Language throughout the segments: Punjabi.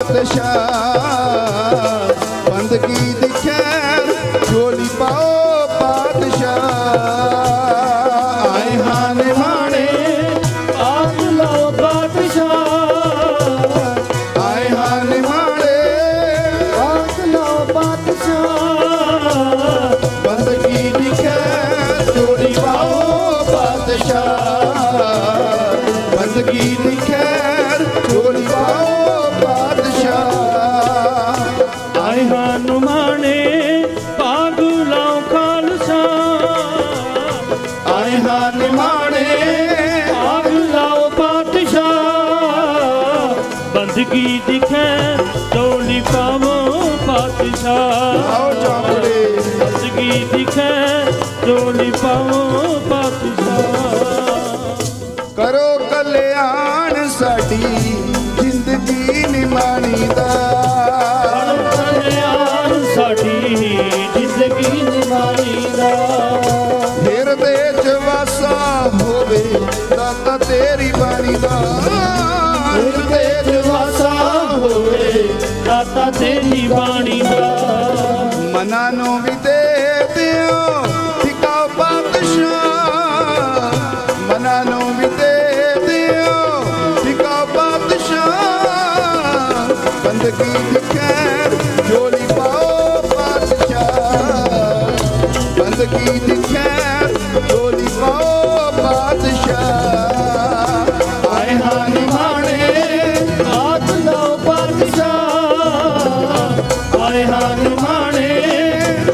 ਬਾਦਸ਼ਾਹ ਬੰਦਗੀ ਦੀ ਖੈਰ ਝੋਲੀ ਪਾਓ। ਹਨ ਮਾਣੇ ਭਾਗ ਲਾਓ ਖਾਲਸਾ। ਆਏ ਹਾਂ ਨਿਮਾਣੇ ਭਾਗ ਲਾਓ ਬਾਦਸ਼ਾਹ ਬੰਦਗੀ ਦਿਖੈ ਟੋਲੀ ਪਾਵੋ ਬਾਦਸ਼ਾਹ ਆਓ ਚਾਪੜੇ ਬੰਦਗੀ ਦਿਖੈ ਪਾਵੋ ਬਾਦਸ਼ਾਹ ਕਰੋ ਕਲਿਆਣ ਸਾਡੀ ਜ਼ਿੰਦਗੀ ਨਿਮਾਣੀ ਦਾ। ਨਿਮਾਣੀ ਦਾ। ਹਿਰਦੇ ਚ ਵਾਸਾ ਹੋਵੇ ਦਾਤਾ ਤੇਰੀ ਬਾਣੀ ਦਾ। ਹਿਰਦੇ ਚ ਵਾਸਾ ਹੋਵੇ ਦਾਤਾ ਤੇਰੀ ਬਾਣੀ ਦਾ। ਮਨਾਂ ਨੂੰ ਵੀ ਦੇ ਦਿਓ ਠਿਕਾ ਬਾਦਸ਼ਾਹ ਮਨਾਂ ਨੂੰ ਵੀ ਦੇ ਦਿਓ ਠਿਕਾ ਬਾਦਸ਼ਾਹ ਬੰਦਗੀ ਆਏ ਹਨ ਮਾਣੇ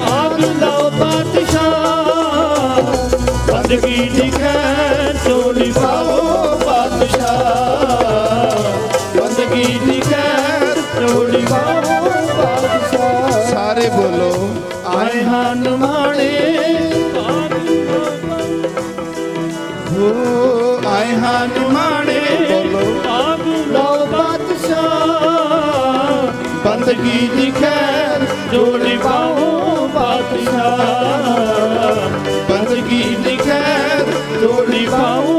ਆਪ ਲਓ ਬਾਦਸ਼ਾਹ ਬੰਦਗੀ ਦਿਖੈ ਚੋਲੀ ਪਾਓ ਬਾਦਸ਼ਾਹ ਬੰਦਗੀ ਦਿਖੈ ਚੋਲੀ ਪਾਓ ਬਾਦਸ਼ਾਹ ਸਾਰੇ ਬੋਲੋ ਆਏ ਹਨ ਮਾਣੇ ਹੋ ਆਏ ਹਾਂ ਨਿਮਾਣੇ ਬੋਲੋ ਆਪ ਲਓ ਬਾਦਸ਼ਾਹ ਬੰਦਗੀ ਦੀ ਖੈਰ ਜੋੜੀ ਪਾਓ ਬਾਦਸ਼ਾਹ। ਬੰਦਗੀ ਦੀ ਖੈਰ ਜੋੜੀ ਪਾਓ